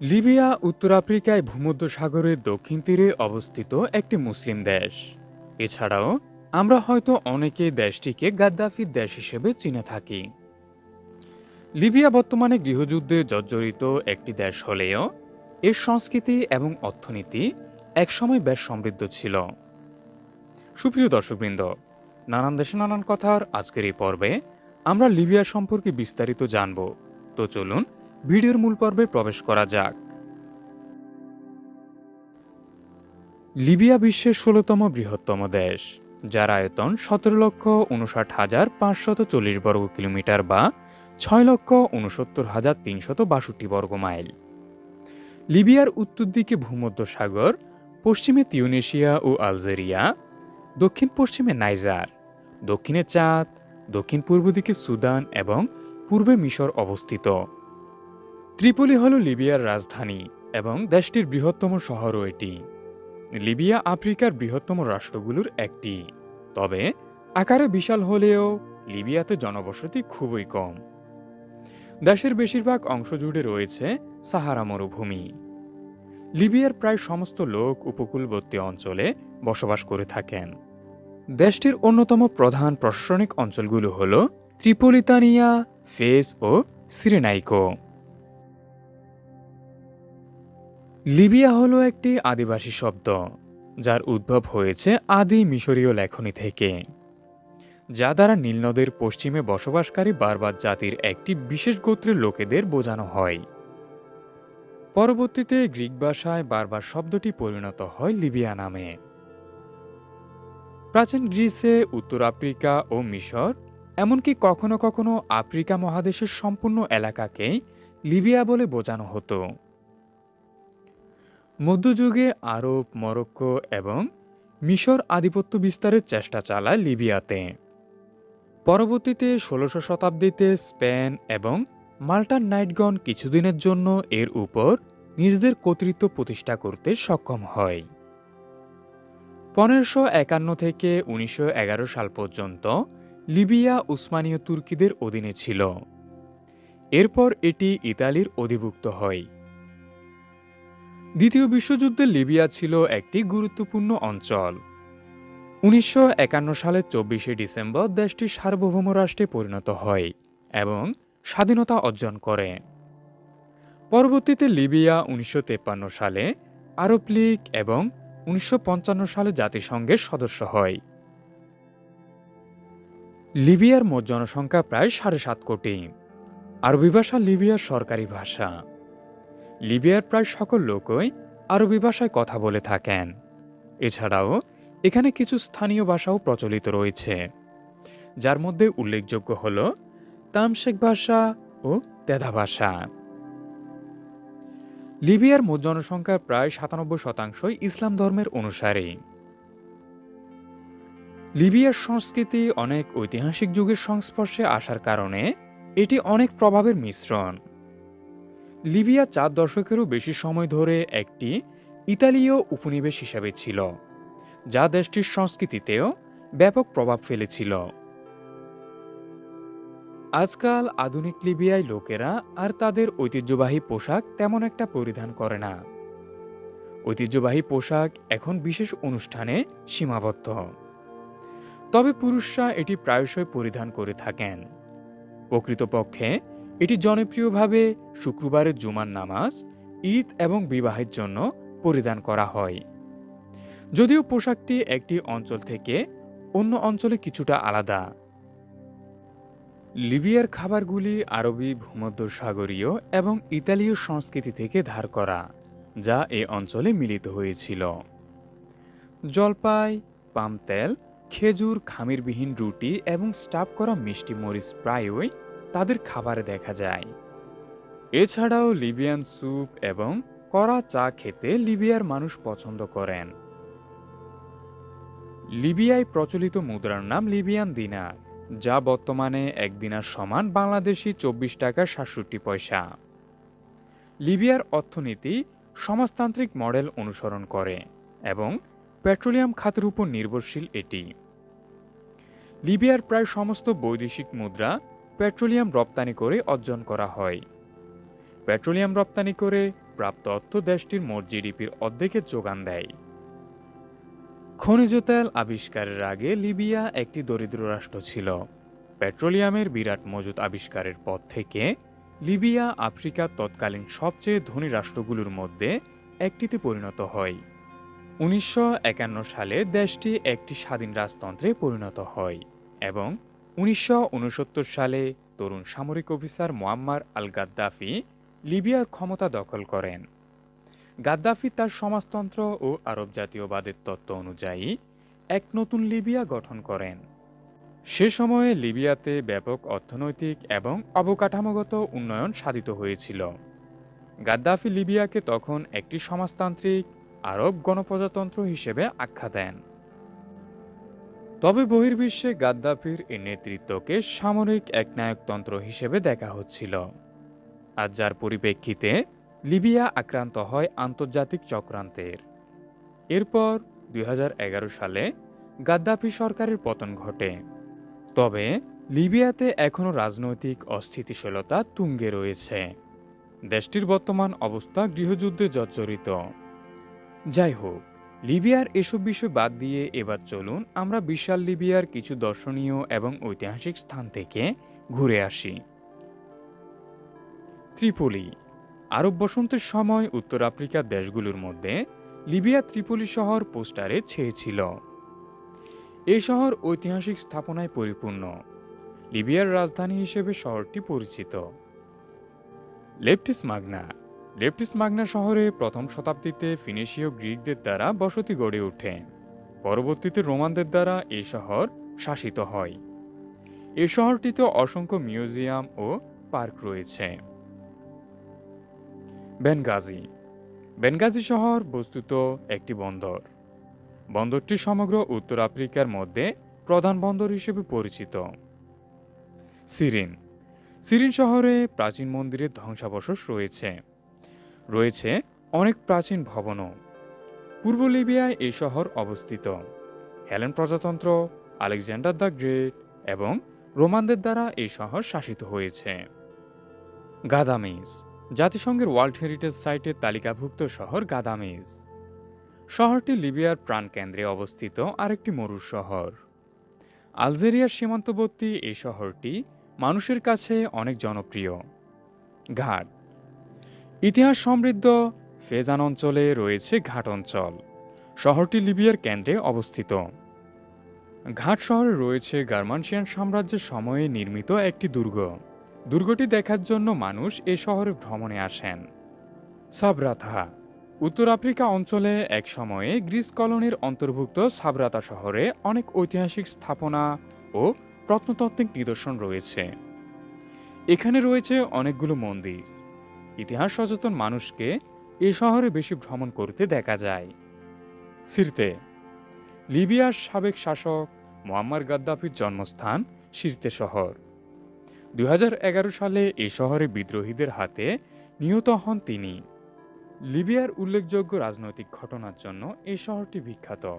Libya, উত্তর আফ্রিকায় ভূমধ্য সাগরের দক্ষিণ তীরে অবস্থিত একটি মুসলিম দেশ। এছাড়াও, আমরা হয়তো অনেকে দেশটিকে গাদ্দাফির দেশ হিসেবে চিনে থাকি। লিবিয়া বর্তমানে গৃহযুদ্ধে জর্জরিত একটি দেশ হলেও, এর সংস্কৃতি এবং অর্থনীতি একসময় বেশ সমৃদ্ধ ছিল। সুপ্রিয় দর্শকবৃন্দ, নানান দেশে নানান কথার আজকের এই পর্বে আমরা লিবিয়া সম্পর্কে বিস্তারিত জানব। তো চলুন ভিডিওর মূল পর্বে প্রবেশ করা যাক। লিবিয়া বিশ্বের ষোলতম বৃহত্তম দেশ, যার আয়তন সতেরো লক্ষ উনষাট হাজার পাঁচশত চল্লিশ বর্গ কিলোমিটার বা ছয় লক্ষ উনসত্তর হাজার তিনশত বাষট্টি বর্গ মাইল। লিবিয়ার উত্তর দিকে ভূমধ্য সাগর, পশ্চিমে তিউনেশিয়া ও আলজেরিয়া, দক্ষিণ পশ্চিমে নাইজার, দক্ষিণে চাঁদ, দক্ষিণ পূর্ব দিকে সুদান এবং পূর্বে মিশর অবস্থিত। ত্রিপলি হল লিবিয়ার রাজধানী এবং দেশটির বৃহত্তম শহরও এটি। লিবিয়া আফ্রিকার বৃহত্তম রাষ্ট্রগুলোর একটি। তবে আকারে বিশাল হলেও লিবিয়াতে জনবসতি খুবই কম। দেশের বেশিরভাগ অংশ জুড়ে রয়েছে সাহারা মরুভূমি। লিবিয়ার প্রায় সমস্ত লোক উপকূলবর্তী অঞ্চলে বসবাস করে থাকেন। দেশটির অন্যতম প্রধান প্রশাসনিক অঞ্চলগুলো হল ত্রিপলিতানিয়া, ফেস ও সিরেনাইকো। লিবিয়া হলো একটি আদিবাসী শব্দ, যার উদ্ভব হয়েছে আদি মিশরীয় লেখনী থেকে, যা দ্বারা নীলনদের পশ্চিমে বসবাসকারী বারবার জাতির একটি বিশেষ গোত্রের লোকেদের বোঝানো হয়। পরবর্তীতে গ্রিক ভাষায় বারবার শব্দটি পরিণত হয় লিবিয়া নামে। প্রাচীন গ্রিসে উত্তর আফ্রিকা ও মিশর, এমনকি কখনো কখনো আফ্রিকা মহাদেশের সম্পূর্ণ এলাকাকে লিবিয়া বলে বোঝানো হতো। মধ্যযুগে আরব, মরক্কো এবং মিশর আধিপত্য বিস্তারের চেষ্টা চালায় লিবিয়াতে। পরবর্তীতে ষোলোশো শতাব্দীতে স্পেন এবং মাল্টার নাইটগণ কিছুদিনের জন্য এর উপর নিজেদের কর্তৃত্ব প্রতিষ্ঠা করতে সক্ষম হয়। পনেরোশো একান্ন থেকে উনিশশো এগারো সাল পর্যন্ত লিবিয়া উসমানীয় তুর্কিদের অধীনে ছিল। এরপর এটি ইতালির অধিভুক্ত হয়। দ্বিতীয় বিশ্বযুদ্ধে লিবিয়া ছিল একটি গুরুত্বপূর্ণ অঞ্চল। উনিশশো একান্ন সালের চব্বিশে ডিসেম্বর দেশটি সার্বভৌম রাষ্ট্রে পরিণত হয় এবং স্বাধীনতা অর্জন করে। পরবর্তীতে লিবিয়া উনিশশো সালে আরব লীগ এবং উনিশশো পঞ্চান্ন সালে জাতিসংঘের সদস্য হয়। লিবিয়ার মোট জনসংখ্যা প্রায় সাড়ে সাত কোটি। আরবি ভাষা লিবিয়ার সরকারি ভাষা। লিবিয়ার প্রায় সকল লোকই আরবি ভাষায় কথা বলে থাকেন। এছাড়াও এখানে কিছু স্থানীয় ভাষাও প্রচলিত রয়েছে। যার মধ্যে উল্লেখযোগ্য হল তামশেক ভাষা ও তেধা ভাষা। লিবিয়ার মোট জনসংখ্যার প্রায় সাতানব্বই শতাংশই ইসলাম ধর্মের অনুসারী। লিবিয়ার সংস্কৃতি অনেক ঐতিহাসিক যুগের সংস্পর্শে আসার কারণে এটি অনেক প্রভাবের মিশ্রণ। লিবিয়া চার দশকেরও বেশি সময় ধরে একটি ইতালীয় উপনিবেশ হিসাবে ছিল, যা দেশটির সংস্কৃতিতেও ব্যাপক প্রভাব ফেলেছিল। আজকাল আধুনিক লিবিয়ায় লোকেরা আর তাদের ঐতিহ্যবাহী পোশাক তেমন একটা পরিধান করে না। ঐতিহ্যবাহী পোশাক এখন বিশেষ অনুষ্ঠানে সীমাবদ্ধ। তবে পুরুষরা এটি প্রায়শই পরিধান করে থাকেন। প্রকৃতপক্ষে এটি জনপ্রিয়ভাবে শুক্রবারের জুমার নামাজ, ঈদ এবং বিবাহের জন্য পরিধান করা হয়। যদিও পোশাকটি একটি অঞ্চল থেকে অন্য অঞ্চলে কিছুটা আলাদা। লিবিয়ার খাবারগুলি আরবি ভূমধ্যসাগরীয় এবং ইতালীয় সংস্কৃতি থেকে ধার করা, যা এ অঞ্চলে মিলিত হয়েছিল। জলপাই, পাম তেল, খেজুর, খামিরবিহীন রুটি এবং স্টাফ করা মিষ্টি মরিচ প্রায়ই তাদের খাবারে দেখা যায়। এছাড়াও লিবিয়ান স্যুপ এবং কড়া চা খেতে লিবিয়ার মানুষ পছন্দ করেন। লিবিয়ায় প্রচলিত মুদ্রার নাম লিবিয়ান দিনার, যা বর্তমানে এক দিনার সমান বাংলাদেশি চব্বিশ টাকা সাতষট্টি পয়সা। লিবিয়ার অর্থনীতি সমাজতান্ত্রিক মডেল অনুসরণ করে এবং পেট্রোলিয়াম খাতের উপর নির্ভরশীল এটি। লিবিয়ার প্রায় সমস্ত বৈদেশিক মুদ্রা পেট্রোলিয়াম রপ্তানি করে অর্জন করা হয়। পেট্রোলিয়াম রপ্তানি করে প্রাপ্ত অর্থ দেশটির মোট জিডিপির অর্ধেকের যোগান দেয়। খনিজ তেল আবিষ্কারের আগে লিবিয়া একটি দরিদ্র রাষ্ট্র ছিল। পেট্রোলিয়ামের বিরাট মজুদ আবিষ্কারের পর থেকে লিবিয়া আফ্রিকার তৎকালীন সবচেয়ে ধনী রাষ্ট্রগুলোর মধ্যে একটিতে পরিণত হয়। উনিশশো একান্ন সালে দেশটি একটি স্বাধীন রাজতন্ত্রে পরিণত হয় এবং উনিশশো উনসত্তর সালে তরুণ সামরিক অফিসার মোয়াম্মার আল গাদ্দাফি লিবিয়ার ক্ষমতা দখল করেন। গাদ্দাফি তার সমাজতন্ত্র ও আরব জাতীয়বাদের তত্ত্ব অনুযায়ী এক নতুন লিবিয়া গঠন করেন। সে সময়ে লিবিয়াতে ব্যাপক অর্থনৈতিক এবং অবকাঠামোগত উন্নয়ন সাধিত হয়েছিল। গাদ্দাফি লিবিয়াকে তখন একটি সমাজতান্ত্রিক আরব গণপ্রজাতন্ত্র হিসেবে আখ্যা দেন। তবে বহির্বিশ্বে গাদ্দাফির এই নেতৃত্বকে সামরিক একনায়কতন্ত্র হিসেবে দেখা হচ্ছিল। আর যার পরিপ্রেক্ষিতে লিবিয়া আক্রান্ত হয় আন্তর্জাতিক চক্রান্তের। এরপর দুই হাজার এগারো সালে গাদ্দাফি সরকারের পতন ঘটে। তবে লিবিয়াতে এখনও রাজনৈতিক অস্থিতিশীলতা তুঙ্গে রয়েছে। দেশটির বর্তমান অবস্থা গৃহযুদ্ধে জর্জরিত। যাই হোক লিবিয়ার এসব বিষয় বাদ দিয়ে এবার চলুন আমরা বিশাল লিবিয়ার কিছু দর্শনীয় এবং ঐতিহাসিক স্থান থেকে ঘুরে আসি। ত্রিপোলি, আরব বসন্তের সময় উত্তর আফ্রিকার দেশগুলোর মধ্যে লিবিয়া ত্রিপোলি শহর পোস্টারে ছেয়েছিল। এই শহর ঐতিহাসিক স্থাপনায় পরিপূর্ণ। লিবিয়ার রাজধানী হিসেবে শহরটি পরিচিত। লেপটিস মাগনা লেপটিস মাগনা শহরে প্রথম শতাব্দীতে ফিনিশীয় গ্রিকদের দ্বারা বসতি গড়ে ওঠে। পরবর্তীতে রোমানদের দ্বারা এই শহর শাসিত হয়। এই শহরটিতে অসংখ্য মিউজিয়াম ও পার্ক রয়েছে। বেনগাজি। বেনগাজি শহর বস্তুত একটি বন্দর। বন্দরটি সমগ্র উত্তর আফ্রিকার মধ্যে প্রধান বন্দর হিসেবে পরিচিত। সিরিন। সিরিন শহরে প্রাচীন মন্দিরের ধ্বংসাবশেষ রয়েছে। রয়েছে অনেক প্রাচীন ভবনও। পূর্ব লিবিয়ায় এই শহর অবস্থিত। হেলেন প্রজাতন্ত্র, আলেকজান্ডার দ্য গ্রেট এবং রোমানদের দ্বারা এই শহর শাসিত হয়েছে। গাদামিস জাতিসংঘের ওয়ার্ল্ড হেরিটেজ সাইটের তালিকাভুক্ত শহর গাদামিস শহরটি লিবিয়ার প্রাণকেন্দ্রে অবস্থিত আরেকটি মরুর শহর। আলজেরিয়ার সীমান্তবর্তী এই শহরটি মানুষের কাছে অনেক জনপ্রিয়। ঘাট ইতিহাস সমৃদ্ধ, ফেজান অঞ্চলে রয়েছে ঘাট অঞ্চল। শহরটি লিবিয়ার কেন্দ্রে অবস্থিত। ঘাট শহরে রয়েছে গার্মানসিয়ান সাম্রাজ্যের সময়ে নির্মিত একটি দুর্গ। দুর্গটি দেখার জন্য মানুষ এ শহরে ভ্রমণে আসেন। সাবরাথা, উত্তর আফ্রিকা অঞ্চলে এক সময়ে গ্রিস কলোনির অন্তর্ভুক্ত সাবরাতা শহরে অনেক ঐতিহাসিক স্থাপনা ও প্রত্নতাত্ত্বিক নিদর্শন রয়েছে। এখানে রয়েছে অনেকগুলো মন্দির। ইতিহাস সচেতন মানুষকে এ শহরে বেশি ভ্রমণ করতে দেখা যায়। সিরতে, লিবিয়ার সাবেক শাসক মোয়াম্মার গাদ্দাফির জন্মস্থান সিরতে শহর। দুই হাজার এগারো সালে এই শহরে বিদ্রোহীদের হাতে নিহত হন তিনি। লিবিয়ার উল্লেখযোগ্য রাজনৈতিক ঘটনার জন্য এই শহরটি বিখ্যাত।